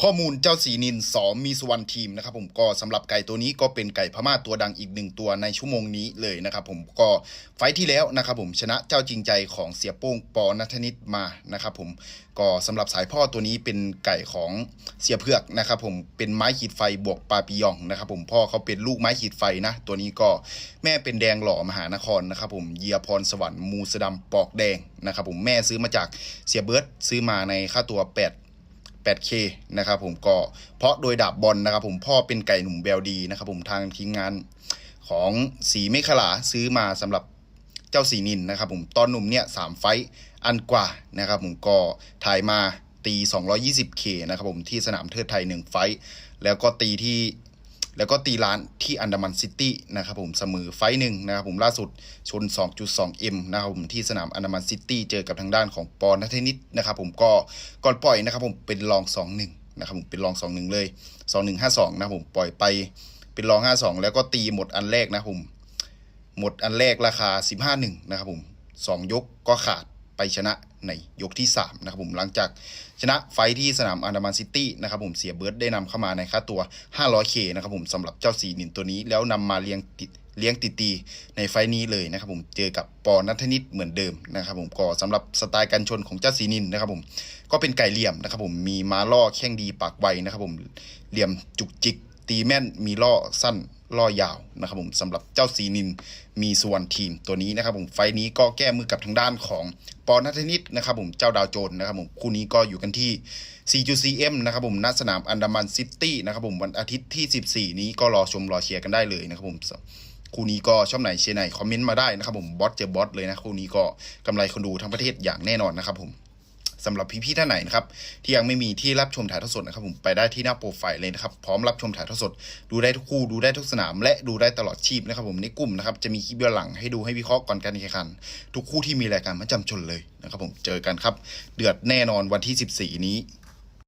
ข้อมูลเจ้าสีนินสอมีสุวรรณทีมนะครับผมก็สำหรับไก่ตัวนี้ก็เป็นไก่พม่าตัวดังอีกหนึ่งตัวในชั่วโมงนี้เลยนะครับผมก็ไฟที่แล้วนะครับผมชนะเจ้าจริงใจของเสียโป้งปอนัทนิตมานะครับผมก็สำหรับสายพ่อตัวนี้เป็นไก่ของเสียเผือกนะครับผมเป็นไม้ขีดไฟบวกปาปิยองนะครับผมพ่อเขาเป็นลูกไม้ขีดไฟนะตัวนี้ก็แม่เป็นแดงหล่อมหานครนะครับผมเยียพรสวรรค์มูสะดำปอกแดงนะครับผมแม่ซื้อมาจากเสียเบิร์ดซื้อมาในค่าตัว 8 8K นะครับผมก็เพราะโดยดาบบอลนะครับผมพ่อเป็นไก่หนุ่มแบลดีนะครับผมทางทีมงานของสีเมฆลาซื้อมาสำหรับเจ้าสีนินนะครับผมตอนหนุ่มเนี่ยสามไฟต์อันกว่านะครับผมก็ถ่ายมาตี 220K นะครับผมที่สนามเทิดไทย 1 ไฟต์แล้วก็ตีที่ แล้วก็ตีร้านที่อันดามันซิตี้นะครับผมเสมอไฟหนึ่งนะครับผมล่าสุดชน 2.2M นะครับผมที่สนามอันดามันซิตี้เจอกับทางด้านของปอนัทนิตนะครับผมก็ก่อนปล่อยนะครับผมเป็นรอง 2-1นะครับผมเป็นรอง 2-1 เลย 2-1-5-2 นะครับผมปล่อยไปเป็นรอง 5-2 แล้วก็ตีหมดอันแรกนะครับผมหมดอันแรกราคา 15-1 นะครับผม2ยกก็ขาดไปชนะ ในยกที่ 3 นะครับผมหลังจากชนะไฟที่สนามอันดามันซิตี้นะครับผมเสียเบิร์ดได้นำเข้ามาในค่าตัว 500K นะครับผมสำหรับเจ้าสีนินตัวนี้แล้วนำมาเลี้ยงติดเลี้ยงติดตีในไฟนี้เลยนะครับผมเจอกับปอนัทนิตเหมือนเดิมนะครับผมก็สำหรับสไตล์การชนของเจ้าสีนินนะครับผมก็เป็นไก่เหลี่ยมนะครับผมมีม้าล่อแข้งดีปากไวนะครับผมเหลี่ยมจุกจิกตีแม่นมีล่อสั้น ล่อยาวนะครับผมสำหรับเจ้าสีนินมีส่วนทีมตัวนี้นะครับผมไฟนี้ก็แก้มือกับทางด้านของปอนัทนิตนะครับผมเจ้าดาวโจนนะครับผมคู่นี้ก็อยู่กันที่ 4.4M นะครับผมณสนามอันดามันซิตี้นะครับผมวันอาทิตย์ที่ 14 นี้ก็รอชมรอเชียร์กันได้เลยนะครับผมคู่นี้ก็ชอบไหนเชียร์ไหนคอมเมนต์มาได้นะครับผมบอสเจอบอสเลยนะคู่นี้ก็กำไรคนดูทั้งประเทศอย่างแน่นอนนะครับผม สำหรับพี่ๆท่านไหนนะครับที่ยังไม่มีที่รับชมถ่ายทอดสดนะครับผมไปได้ที่หน้าโปรไฟล์เลยนะครับพร้อมรับชมถ่ายทอดสด ดูได้ทุกคู่ดูได้ทุกสนาม และดูได้ตลอดชีพนะครับผมในกลุ่มนะครับจะมีคลิปย้อนหลังให้ดูให้วิเคราะห์ก่อนการแข่งขัน ทุกคู่ที่มีรายการประจำชนเลยนะครับผมเจอกันครับ เดือดแน่นอนวันที่ 14 นี้